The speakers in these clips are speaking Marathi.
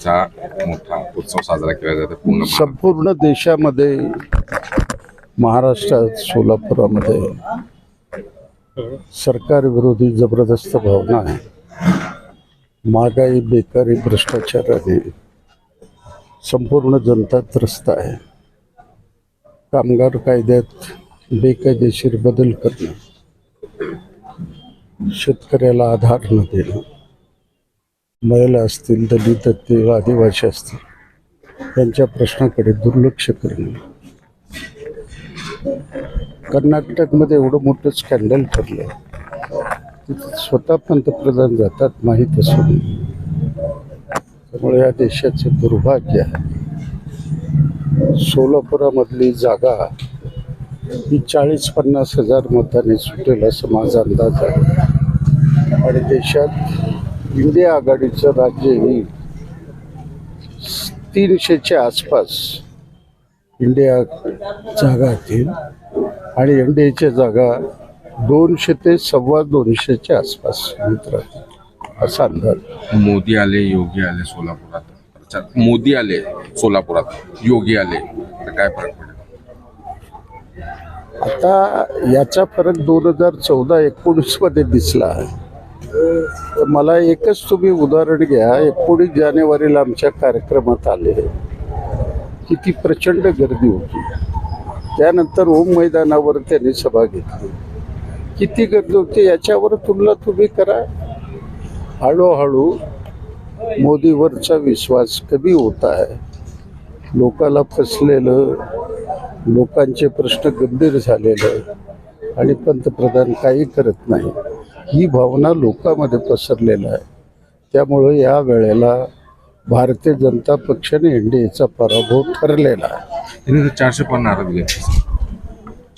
चा मोठा उत्सव साजरा केला जातो पूर्ण संपूर्ण देशामध्ये महाराष्ट्रात सोलापुरामध्ये सरकारविरोधी जबरदस्त भावना आहे. महागाई बेकारी भ्रष्टाचाराने संपूर्ण जनता त्रस्त आहे. कामगार कायद्यात बेकायदेशीर बदल करणं शेतकऱ्याला आधार न देणं महिला असतील दलित असतील आदिवासी असतील त्यांच्या प्रश्नाकडे दुर्लक्ष करणे. कर्नाटकमध्ये एवढं मोठं स्कॅन्डल ठरलं तिथे स्वतः पंतप्रधान जातात माहीत असून. त्यामुळे या देशाचं दुर्भाग्य आहे. सोलापुरामधली जागा ही चाळीस पन्नास हजार मतांनी सुटेल असं माझा अंदाज आहे. आणि देशात इंडिया आघाडीचं राज्य ही तीनशेच्या आसपास इंडिया जागा येतील आणि एन डी एच्या जागा दोनशे ते सव्वा दोनशेच्या आसपास मित्र असा अंदाज. मोदी आले योगी आले सोलापुरात. मोदी आले सोलापुरात योगी आले. तर काय फरक पडेल आता याचा फरक दोन हजार चौदा एकोणीसमध्ये दिसला तर मला एकच तुम्ही उदाहरण घ्या. एकोणीस जानेवारीला आमच्या कार्यक्रमात आले. किती प्रचंड गर्दी होती. त्यानंतर ओम मैदानावर त्यांनी सभा घेतली. किती गर्दी होती याच्यावर तुलना तुम्ही करा. हळूहळू मोदीवरचा विश्वास कमी होत आहे. लोकाला फसलेलं लोकांचे प्रश्न गंभीर झालेलं आणि पंतप्रधान काही करत नाही. ही भावना लोकांमध्ये पसरलेला आहे. त्यामुळं या वेळेला भारतीय जनता पक्षाने एन डी एचा पराभव ठरलेला आहे. चारशे पण नारा दिलेत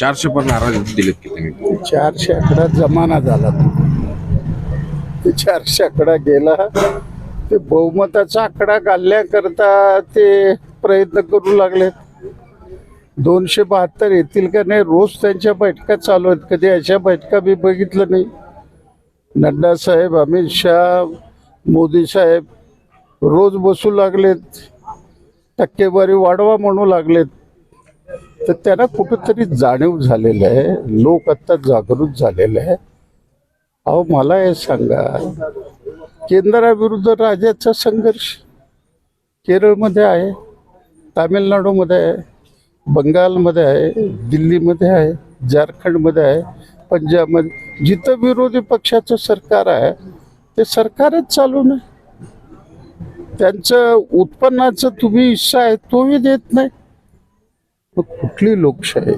चारशे पण नारा दिलेत की त्यांनी चारशे आकडा जमाना झाला. तो. चारशे आकडा गेला ते बहुमताचा आकडा घालण्याकरता ते प्रयत्न करू लागले दोनशे बहात्तर येतील का नाही? रोज त्यांच्या बैठका चालू आहेत. कधी अशा बैठका मी बघितलं नाही. नड्डा साहेब अमित शहा मोदी साहेब रोज बसू लागलेत. टक्केवारी वाढवा म्हणू लागलेत. तर त्यांना कुठंतरी जाणीव झालेलं आहे. लोक आत्ता जागृत झालेले आहे अहो मला हे सांगा. केंद्राविरुद्ध राज्याचा संघर्ष केरळमध्ये आहे तामिळनाडूमध्ये आहे. बंगालमध्ये आहे दिल्लीमध्ये आहे झारखंडमध्ये आहे पंजाबमध्ये जिथं विरोधी पक्षाचं सरकार आहे ते सरकारच चालू नाही. त्यांचं उत्पन्नाचं तुम्ही हिस्सा आहे तोही देत नाही. मग कुठली लोकशाही?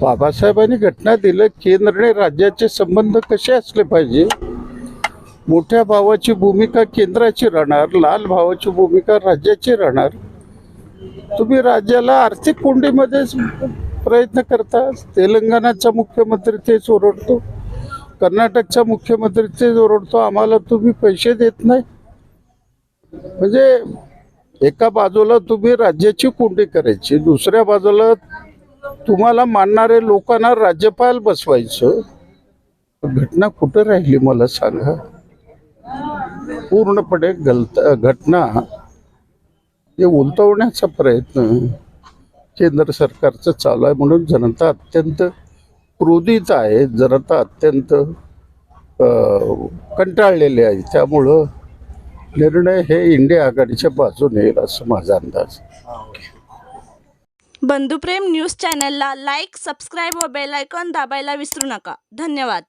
बाबासाहेबांनी घटना दिलं केंद्र आणि राज्याचे संबंध कसे असले पाहिजे? मोठ्या भावाची भूमिका केंद्राची राहणार लाल भावाची भूमिका राज्याची राहणार? तुम्ही राज्याला आर्थिक कोंडीमध्ये प्रयत्न करता तेलंगणाचा मुख्यमंत्री तेच ओरडतो कर्नाटकच्या मुख्यमंत्री तेच ओरडतो आम्हाला तुम्ही पैसे देत नाही? म्हणजे एका बाजूला तुम्ही राज्याची कोंडी करायची दुसऱ्या बाजूला तुम्हाला मानणारे लोकांना राज्यपाल बसवायचं. घटना कुठं राहिली मला सांगा? पूर्णपणे गलत घटना हे उलटवण्याचा प्रयत्न केंद्र सरकारचं चालू आहे. म्हणून जनता अत्यंत क्रोधित आहे. जनता अत्यंत कंटाळलेली आहे. त्यामुळं निर्णय हे इंडिया आघाडीच्या बाजूने येईल असं माझा अंदाज. बंधुप्रेम न्यूज चॅनलला लाईक सबस्क्राईब व बेल आयकॉन दाबायला विसरू नका. धन्यवाद.